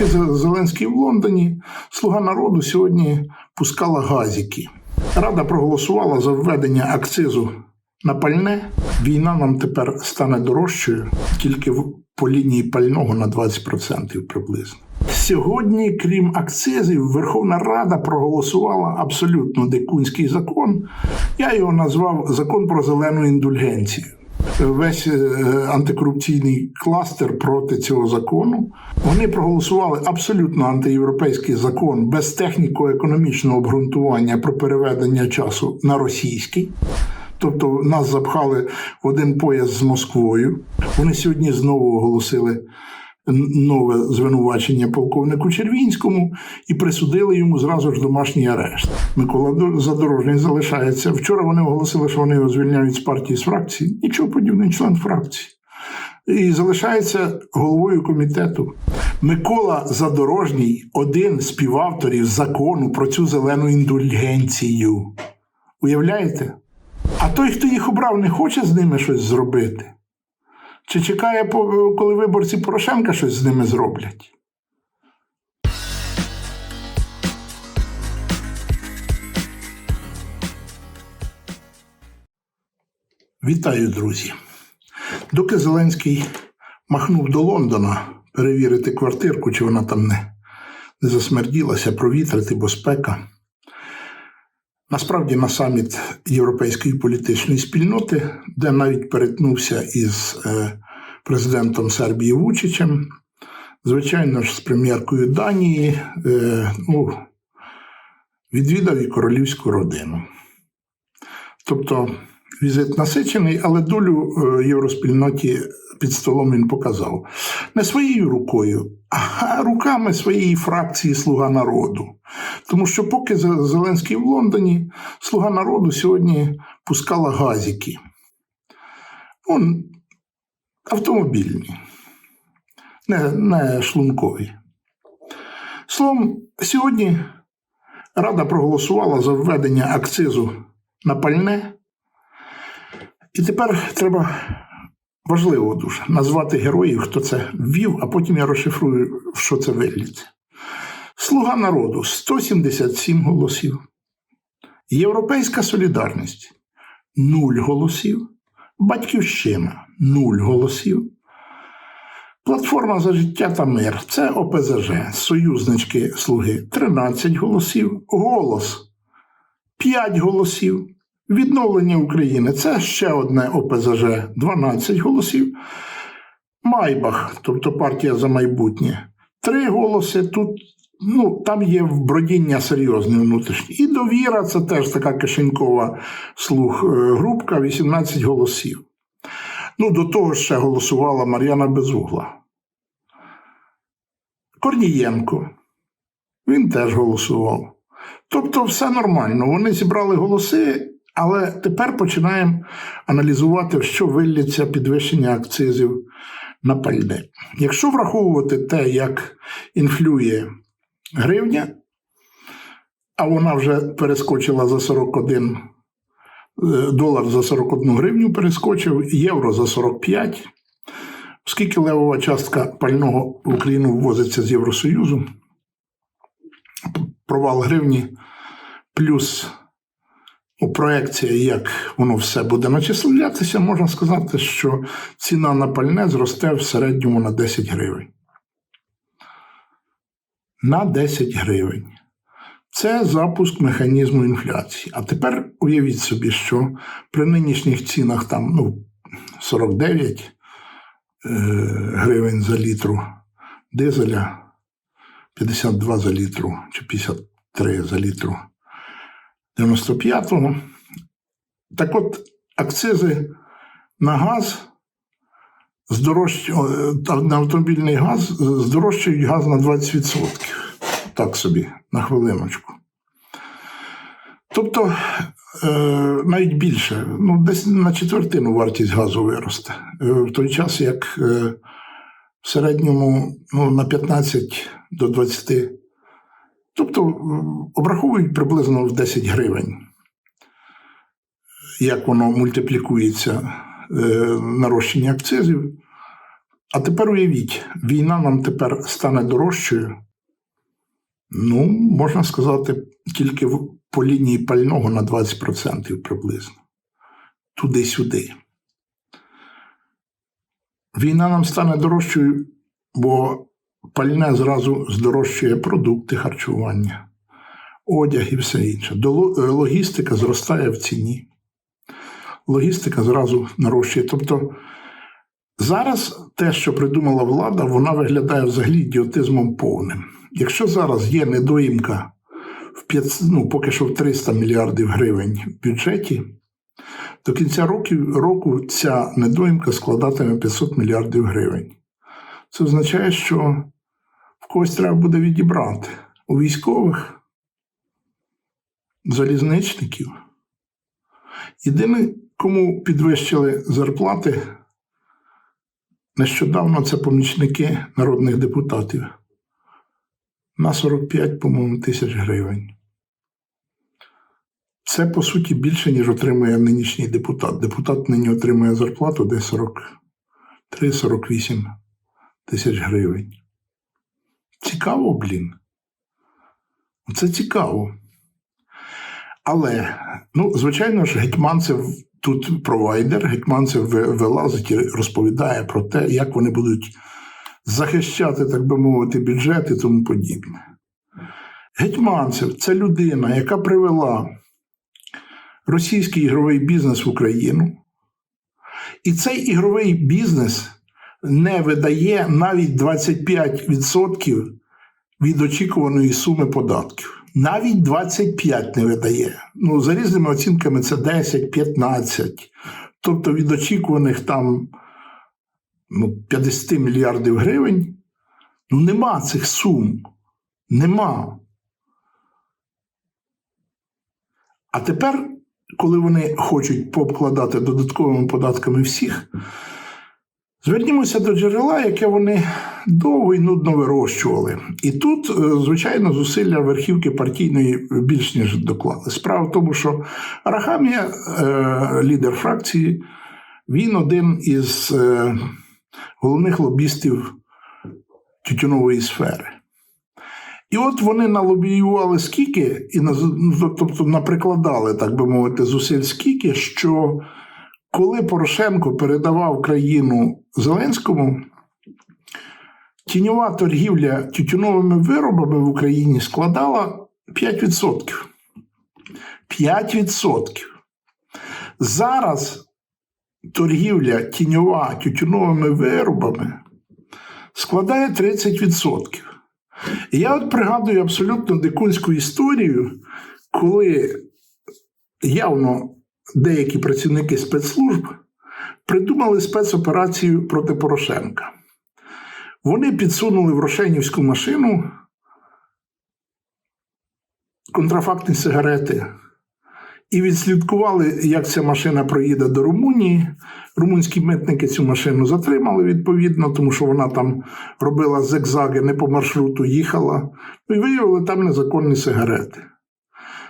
Поки Зеленський в Лондоні, Слуга народу сьогодні пускала газики. Рада проголосувала за введення акцизу на пальне. Війна нам тепер стане дорожчою тільки по лінії пального на 20% приблизно. Сьогодні, крім акцизів, Верховна Рада проголосувала абсолютно дикунський закон. Я його назвав закон про зелену індульгенцію. Весь е, антикорупційний кластер проти цього закону. Вони проголосували абсолютно антиєвропейський закон без техніко-економічного обґрунтування про переведення часу на російський. Тобто нас запхали в один пояс з Москвою. Вони сьогодні знову оголосили нове звинувачення полковнику Червінському і присудили йому зразу ж домашній арешт. Микола До- Задорожний залишається. Вчора вони оголосили, що вони його звільняють з партії з фракції. Нічого подібний член фракції. І залишається головою комітету. Микола Задорожній один з співавторів закону про цю зелену індульгенцію. Уявляєте? А той, хто їх обрав, не хоче з ними щось зробити. Чи чекає, коли виборці Порошенка щось з ними зроблять? Вітаю, друзі. Доки Зеленський махнув до Лондона перевірити квартирку, чи вона там не, засмерділася, провітрити, бо спека. Насправді на саміт Європейської політичної спільноти, де навіть перетнувся із е, президентом Сербії Вучичем, звичайно ж, з прем'єркою Данії, е, ну, відвідав і королівську родину. Тобто візит насичений, але долю е, євроспільноті під столом він показав. Не своєю рукою, а руками своєї фракції Слуга народу. Тому що поки Зеленський в Лондоні, Слуга народу сьогодні пускала газики. Он, автомобільні, не, не шлункові. Словом, сьогодні Рада проголосувала за введення акцизу на пальне. І тепер треба важливо дуже назвати героїв, хто це ввів, а потім я розшифрую, що це виліться. Слуга народу 177 голосів. Європейська солідарність 0 голосів. Батьківщина 0 голосів. Платформа за життя та мир це ОПЗЖ, союзнички слуги 13 голосів. Голос 5 голосів. Відновлення України це ще одне ОПЗЖ 12 голосів. Майбах, тобто партія за майбутнє, 3 голоси. Тут ну, там є бродіння серйозне внутрішнє. І довіра це теж така кишенькова слух е, групка, 18 голосів. Ну, до того ще голосувала Мар'яна Безугла. Корнієнко. Він теж голосував. Тобто, все нормально. Вони зібрали голоси, але тепер починаємо аналізувати, що вилляться підвищення акцизів на пальне. Якщо враховувати те, як інфлює гривня, а вона вже перескочила за 41 е, долар за 41 гривню перескочив, євро за 45. Оскільки левова частка пального в Україну ввозиться з Євросоюзу, провал гривні плюс у проекція, як воно все буде начислятися, можна сказати, що ціна на пальне зросте в середньому на 10 гривень. На 10 гривень. Це запуск механізму інфляції. А тепер уявіть собі, що при нинішніх цінах там ну, 49 е, гривень за літру дизеля, 52 за літру чи 53 за літру 95-го. Так от, акцизи на газ та- на автомобільний газ здорожчують газ на 20%. Так собі, на хвилиночку. Тобто, е, навіть більше, ну, десь на четвертину вартість газу виросте. Е, в той час, як е, в середньому ну, на 15 до 20. Тобто обраховують приблизно в 10 гривень, як воно мультиплікується е, нарощення акцизів. А тепер уявіть, війна нам тепер стане дорожчою. Ну, можна сказати, тільки по лінії пального на 20% приблизно. Туди-сюди. Війна нам стане дорожчою, бо пальне зразу здорожчує продукти харчування, одяг і все інше. Е, Логістика зростає в ціні. Логістика зразу нарощує. Тобто зараз те, що придумала влада, вона виглядає взагалі ідіотизмом повним. Якщо зараз є недоїмка в 5, ну, поки що в 300 мільярдів гривень в бюджеті, до кінця року, року ця недоїмка складатиме 500 мільярдів гривень. Це означає, що в когось треба буде відібрати у військових, залізничників. Єдине, кому підвищили зарплати, нещодавно це помічники народних депутатів на 45, по-моєму, тисяч гривень. Це, по суті, більше, ніж отримує нинішній депутат. Депутат нині отримує зарплату десь 43-48 тисяч гривень. Цікаво, блін. Це цікаво. Але, ну, звичайно ж, Гетьманцев тут провайдер, Гетьманцев вилазить і розповідає про те, як вони будуть захищати, так би мовити, бюджет і тому подібне. Гетьманцев це людина, яка привела російський ігровий бізнес в Україну. І цей ігровий бізнес не видає навіть 25% від очікуваної суми податків. Навіть 25 не видає. Ну, за різними оцінками, це 10-15. Тобто від очікуваних там ну, 50 мільярдів гривень. Ну, нема цих сум. Нема. А тепер, коли вони хочуть пообкладати додатковими податками всіх, звернімося до джерела, яке вони довго і нудно вирощували. І тут, е, звичайно, зусилля верхівки партійної більш ніж доклали. Справа в тому, що Арахамія, е, лідер фракції, він один із е, головних лобістів тютюнової сфери. І от вони налобіювали скільки, і ну, тобто наприкладали, так би мовити, зусиль скільки, що коли Порошенко передавав країну Зеленському, тіньова торгівля тютюновими виробами в Україні складала 5%. 5%. Зараз торгівля тіньова тютюновими виробами складає 30%. І я от пригадую абсолютно дикунську історію, коли явно деякі працівники спецслужб придумали спецоперацію проти Порошенка. Вони підсунули в Рошенівську машину контрафактні сигарети і відслідкували, як ця машина проїде до Румунії. Румунські митники цю машину затримали відповідно, тому що вона там робила зигзаги, не по маршруту їхала. Ну, і виявили там незаконні сигарети.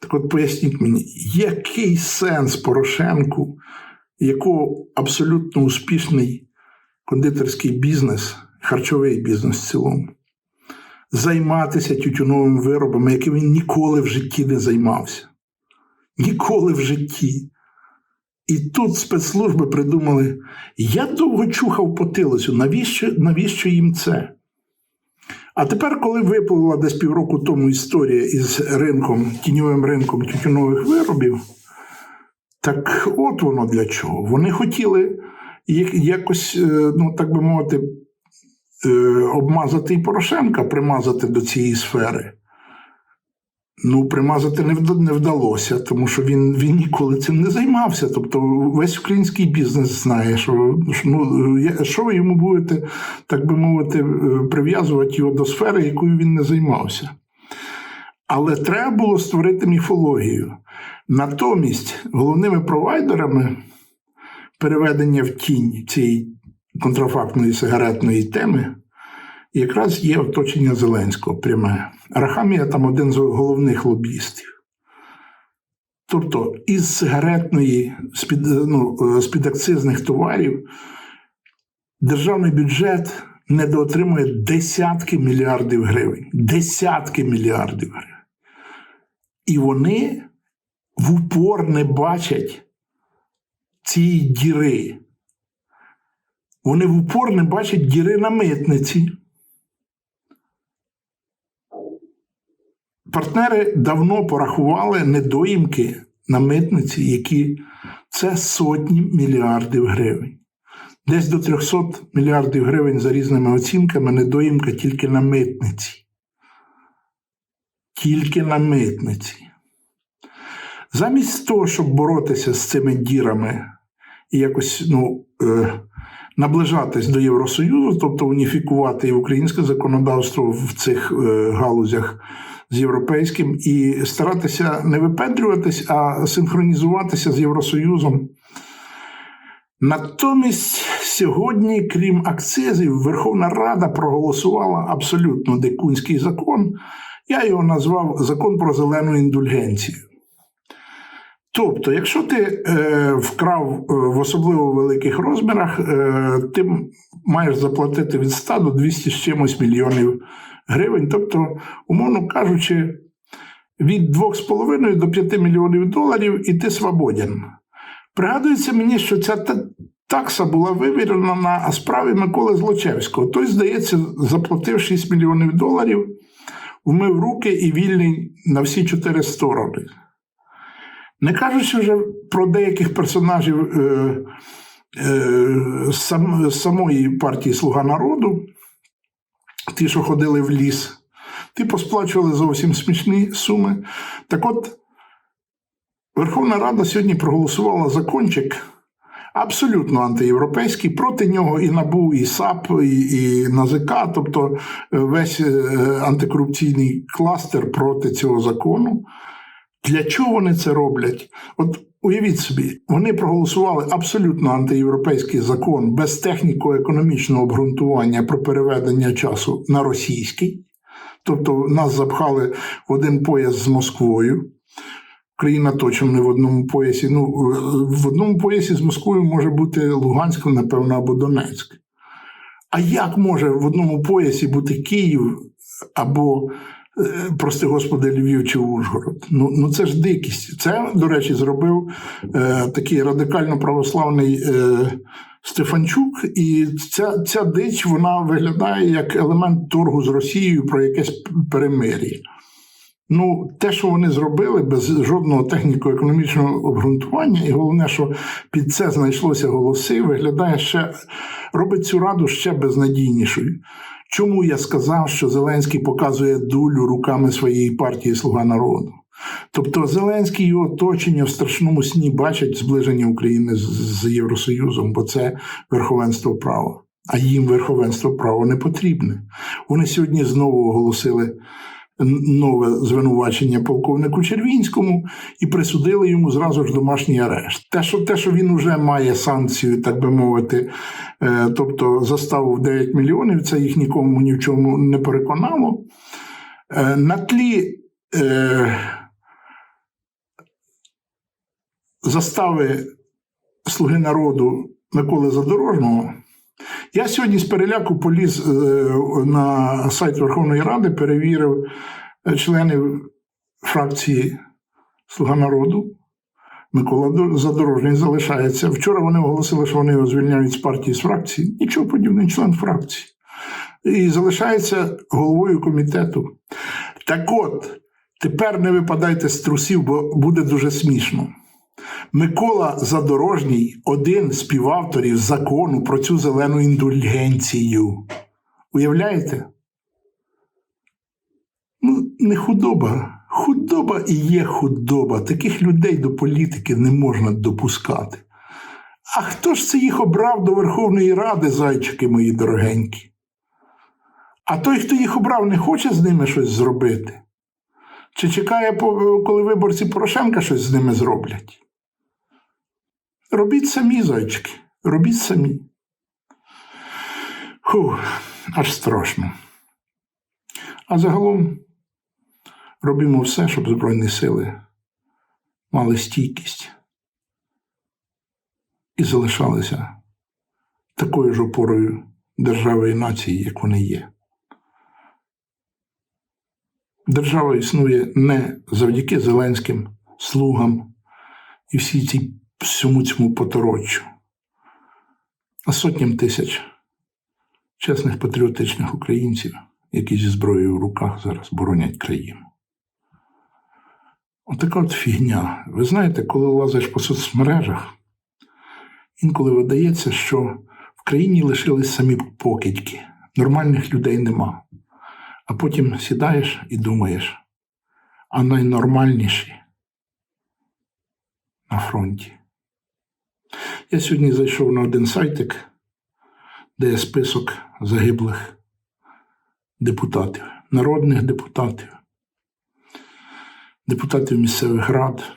Так от поясніть мені, який сенс Порошенку, якого абсолютно успішний кондитерський бізнес, харчовий бізнес в цілому, займатися тютюновими виробами, якими він ніколи в житті не займався. Ніколи в житті. І тут спецслужби придумали: я довго чухав потилицю, навіщо, навіщо їм це? А тепер, коли випливла десь півроку тому історія із ринком, тіньовим ринком тютюнових виробів, так от воно для чого. Вони хотіли якось, е, ну так би мовити, е, обмазати і Порошенка, примазати до цієї сфери. Ну, примазати не вдалося, тому що він, він ніколи цим не займався. Тобто весь український бізнес знає, що, ну, що ви йому будете, так би мовити, е, прив'язувати його до сфери, якою він не займався. Але треба було створити міфологію. Натомість головними провайдерами переведення в тінь цієї контрафактної сигаретної теми якраз є оточення Зеленського пряме. Рахамія там один з головних лобістів. Тобто із сигаретної, з-під, ну, з-під акцизних товарів державний бюджет недоотримує десятки мільярдів гривень. Десятки мільярдів гривень. І вони в упор не бачать цієї діри. Вони в упор не бачать діри на митниці. Партнери давно порахували недоїмки на митниці, які це сотні мільярдів гривень. Десь до 300 мільярдів гривень за різними оцінками недоїмка тільки на митниці. Тільки на митниці. Замість того, щоб боротися з цими дірами і якось ну, е, наближатись до Євросоюзу, тобто уніфікувати і українське законодавство в цих е, галузях з європейським, і старатися не випедрюватись, а синхронізуватися з Євросоюзом. Натомість сьогодні, крім акцизів, Верховна Рада проголосувала абсолютно дикунський закон. Я його назвав закон про зелену індульгенцію. Тобто, якщо ти е, вкрав е, в особливо великих розмірах, е, ти маєш заплатити від 100 до 200 з чимось мільйонів гривень. Тобто, умовно кажучи, від 2,5 до 5 мільйонів доларів і ти свободен. Пригадується мені, що ця такса була вивірена на справі Миколи Злочевського. Той, здається, заплатив 6 мільйонів доларів, вмив руки і вільний на всі чотири сторони. Не кажучи вже про деяких персонажів е, е, сам, самої партії Слуга народу, ті, що ходили в ліс, ті посплачували зовсім смішні суми. Так от, Верховна Рада сьогодні проголосувала закончик абсолютно антиєвропейський. Проти нього і НАБУ, і САП, і, і НАЗК, тобто е, весь е, антикорупційний кластер проти цього закону. Для чого вони це роблять? От уявіть собі, вони проголосували абсолютно антиєвропейський закон без техніко-економічного обґрунтування про переведення часу на російський. Тобто нас запхали в один пояс з Москвою. Країна точно не в одному поясі. Ну, в одному поясі з Москвою може бути Луганськ, напевно, або Донецьк. А як може в одному поясі бути Київ або прости господи, Львів чи Ужгород. Ну ну це ж дикість. Це, до речі, зробив е, такий радикально православний е, Стефанчук, і ця ця дич вона виглядає як елемент торгу з Росією про якесь перемир'я. Ну, те, що вони зробили без жодного техніко-економічного обґрунтування, і головне, що під це знайшлося голоси, виглядає ще робить цю раду ще безнадійнішою. Чому я сказав, що Зеленський показує дулю руками своєї партії Слуга народу? Тобто Зеленський і його оточення в страшному сні бачать зближення України з, Євросоюзом, бо це верховенство права. А їм верховенство права не потрібне. Вони сьогодні знову оголосили нове звинувачення полковнику Червінському і присудили йому зразу ж домашній арешт. Те, що те, що він вже має санкцію, так би мовити, е, тобто заставу в 9 мільйонів, це їх нікому ні в чому не переконало. Е, на тлі е, застави Слуги народу Миколи Задорожного. Я сьогодні з переляку поліз е, на сайт Верховної Ради, перевірив е, членів фракції Слуга народу. Микола Задорожний залишається. Вчора вони оголосили, що вони його звільняють з партії з фракції. Нічого подібного, член фракції. І залишається головою комітету. Так от, тепер не випадайте з трусів, бо буде дуже смішно. Микола Задорожній один з співавторів закону про цю зелену індульгенцію. Уявляєте? Ну, не худоба. Худоба і є худоба. Таких людей до політики не можна допускати. А хто ж це їх обрав до Верховної Ради, зайчики мої дорогенькі? А той, хто їх обрав, не хоче з ними щось зробити? Чи чекає, коли виборці Порошенка щось з ними зроблять? Робіть самі, зайчики, робіть самі. Фу, аж страшно. А загалом робимо все, щоб Збройні сили мали стійкість і залишалися такою ж опорою держави і нації, як вони є. Держава існує не завдяки Зеленським слугам і всій цій всьому цьому потороччю, а сотням тисяч чесних патріотичних українців, які зі зброєю в руках зараз боронять країну. Отака от фігня. Ви знаєте, коли лазиш по соцмережах, інколи видається, що в країні лишились самі покидьки, нормальних людей нема. А потім сідаєш і думаєш, а найнормальніші на фронті. Я сьогодні зайшов на один сайтик, де є список загиблих депутатів, народних депутатів, депутатів місцевих рад.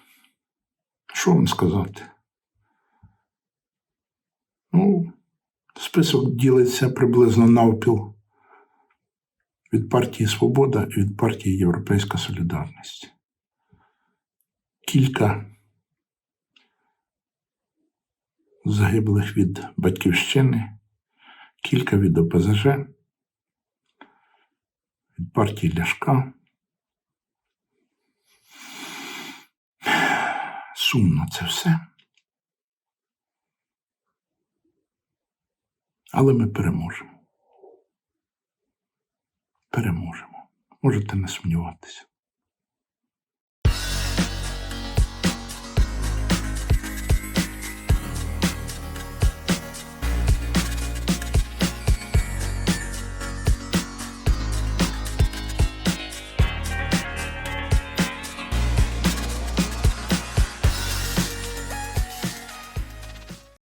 Що вам сказати? Ну, список ділиться приблизно навпіл від партії Свобода і від партії Європейська Солідарність. Кілька загиблих від Батьківщини, кілька від ОПЗЖ, від партії Ляшка. Сумно це все. Але ми переможемо. Переможемо. Можете не сумніватися.